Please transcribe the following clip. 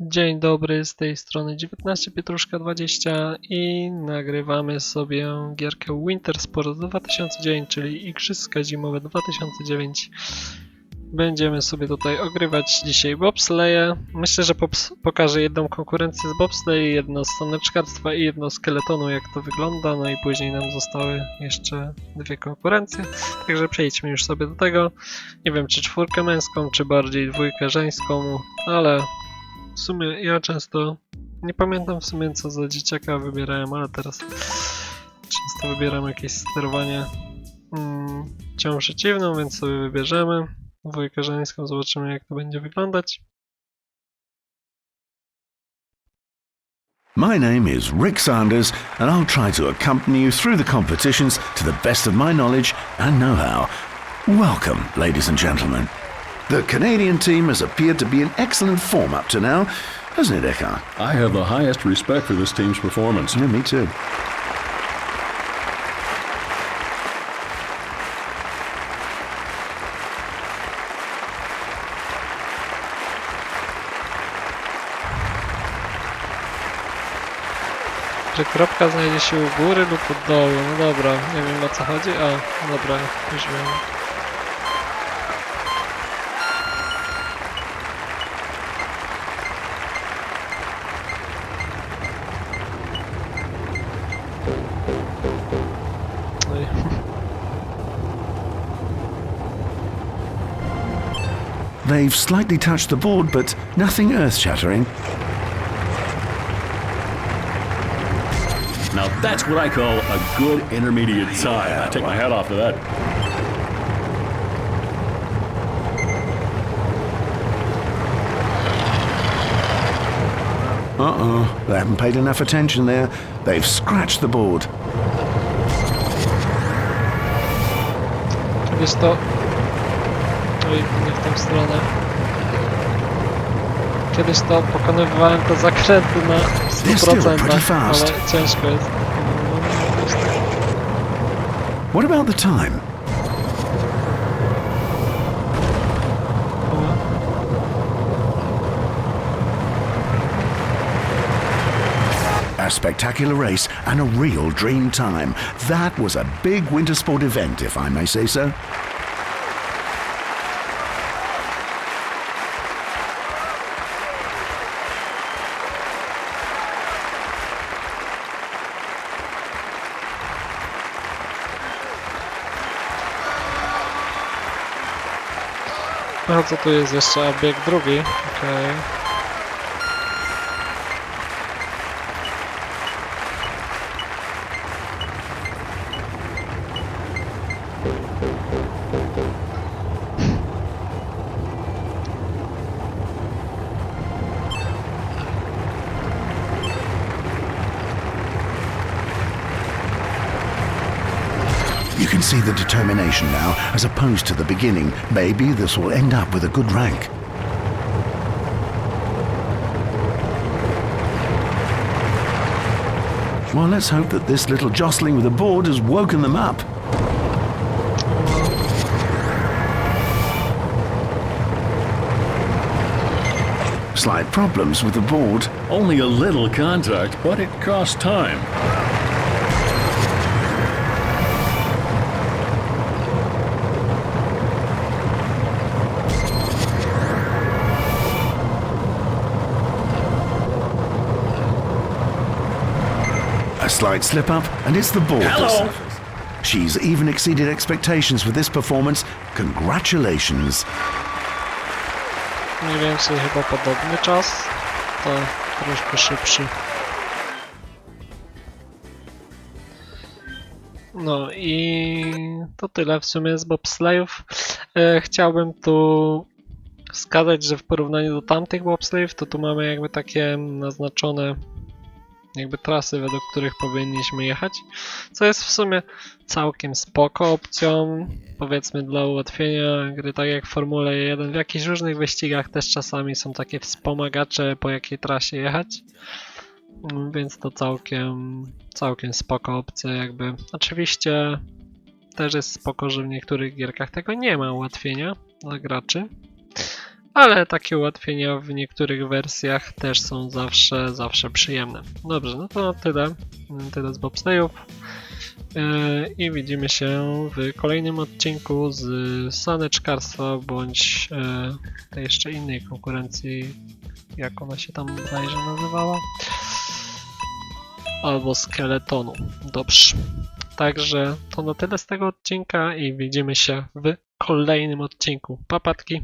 Dzień dobry, z tej strony 19 Pietruszka 20 i nagrywamy sobie gierkę Winter Sport 2009, czyli Igrzyska Zimowe 2009. Będziemy sobie tutaj ogrywać dzisiaj bobsleje. Myślę, że pokażę jedną konkurencję z bobsleje, jedno z soneczkarstwa i jedno z keletonu, jak to wygląda, no i później nam zostały jeszcze dwie konkurencje. Także przejdźmy już sobie do tego. Nie wiem, czy czwórkę męską, czy bardziej dwójkę żeńską, ale w sumie ja często nie pamiętam w sumie co za dzieciaka wybierałem, ale teraz często wybieram jakieś sterowanie mm, cią przeciwną, więc sobie wybierzemy dwójkę żeńską, zobaczymy jak to będzie wyglądać. My name is Rick Sanders, and I'll try to accompany you through the competitions to the best of my knowledge and know how. Welcome, ladies and gentlemen. The Canadian team has appeared to be in excellent form up to now, hasn't it, Eckhart? I have the highest respect for this team's performance. Yeah, me too. Że kropka znajdzie się u góry lub u dołu. No dobra, nie wiem o co chodzi. A, dobra, już wiem. They've slightly touched the board, but nothing earth shattering. Now that's what I call a good intermediate time. I take my hat off to that. Uh oh, they haven't paid enough attention there. They've scratched the board. Kiedyś to... W tą stronę. Kiedyś to pokonywałem te zakręty na 100%, ale ciężko jest. What about the time? A spectacular race and a real dream time. That was a big winter sport event, if I may say so. A co tu jest jeszcze? Bieg drugi. Okej. You can see the determination now, as opposed to the beginning. Maybe this will end up with a good rank. Well, let's hope that this little jostling with the board has woken them up. Slight problems with the board. Only a little contact, but it costs time. Slight slip up, and it's the that Hello. suffers. She's even exceeded expectations with this performance. Congratulations. Mniej więcej chyba podobny czas. To troszkę szybszy. No i to tyle w sumie z bobslejów. E, chciałbym tu wskazać, że w porównaniu do tamtych bobslejów, to tu mamy jakby takie naznaczone jakby trasy, według których powinniśmy jechać, co jest w sumie całkiem spoko opcją, powiedzmy dla ułatwienia gry, tak jak w Formule 1. W jakichś różnych wyścigach też czasami są takie wspomagacze, po jakiej trasie jechać. Mm, Więc to całkiem, całkiem spoko opcja jakby. Oczywiście też jest spoko, że w niektórych gierkach tego nie ma ułatwienia dla graczy. Ale takie ułatwienia w niektórych wersjach też są zawsze, zawsze przyjemne. Dobrze, no to tyle. Tyle z bobsleighów. Yy, I widzimy się w kolejnym odcinku z saneczkarstwa bądź yy, tej jeszcze innej konkurencji, jak ona się tam bodajże nazywała. Albo skeletonu. Dobrze. Także to na tyle z tego odcinka i widzimy się w kolejnym odcinku. Papatki.